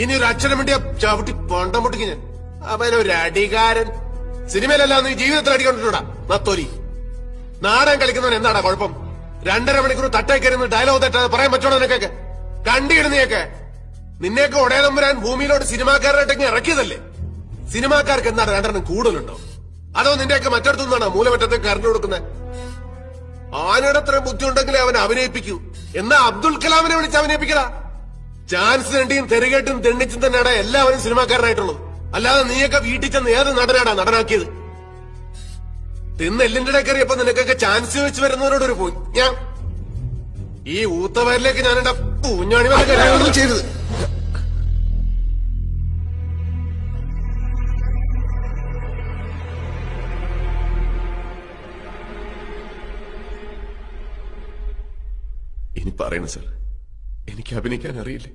ഇനി ഒരു അച്ഛനും വേണ്ടി ചവിട്ടി പണ്ടം പൊട്ടിക്ക് ഞാൻ. അവനൊരു അടികാരൻ. സിനിമയിലല്ല നീ ജീവിതത്തിൽ അടിക്കൊണ്ടിട്ടുണ്ടാ നത്തോലി നാടൻ കളിക്കുന്നവൻ എന്താടാ കുഴപ്പം? രണ്ടര മണിക്കൂർ തട്ടേക്കരുന്ന് ഡയലോഗ് തെറ്റാതെ പറയാൻ പറ്റണോ നിനക്കൊക്കെ? കണ്ടിടുന്നയൊക്കെ നിന്നെയൊക്കെ ഉടയതമ്പുരാൻ ഭൂമിയിലോട്ട് സിനിമാക്കാരായിട്ടൊക്കെ ഇറക്കിയതല്ലേ? സിനിമാക്കാർക്ക് എന്താണ് രണ്ടെണ്ണം കൂടുതലുണ്ടോ? അതോ നിന്റെയൊക്കെ മറ്റടുത്തു നിന്നാണോ മൂലമറ്റത്തേക്ക് കറണ്ട് കൊടുക്കുന്നത് ആനയുടെ അത്ര ബുദ്ധി അവൻ അഭിനയിപ്പിക്കൂ. എന്നാ അബ്ദുൽ കലാമിനെ വിളിച്ച് അഭിനയിപ്പിക്കടാ ചാൻസ് രണ്ടിയും തെരുകേട്ടും തെണ്ണിച്ചും തന്നെയാണ് എല്ലാവരും സിനിമാക്കാരനായിട്ടുള്ളത്. അല്ലാതെ നീയൊക്കെ വീട്ടിൽ ചെന്ന് ഏത് നടനാടാ നടനാക്കിയത്? തിന്ന് എല്ലിന്റെ ഇടക്കറിയപ്പോ നിനക്കൊക്കെ ചാൻസ് വെച്ച് വരുന്നവരോട് ഒരു പോയി ഞാൻ ഈ ഊത്തവരിലേക്ക് ഞാൻ എന്റെ പൂഞ്ഞാണി വന്ന് ചെയ്തത് ഇനി പറയണ സർ എനിക്ക് അഭിനയിക്കാൻ അറിയില്ലേ?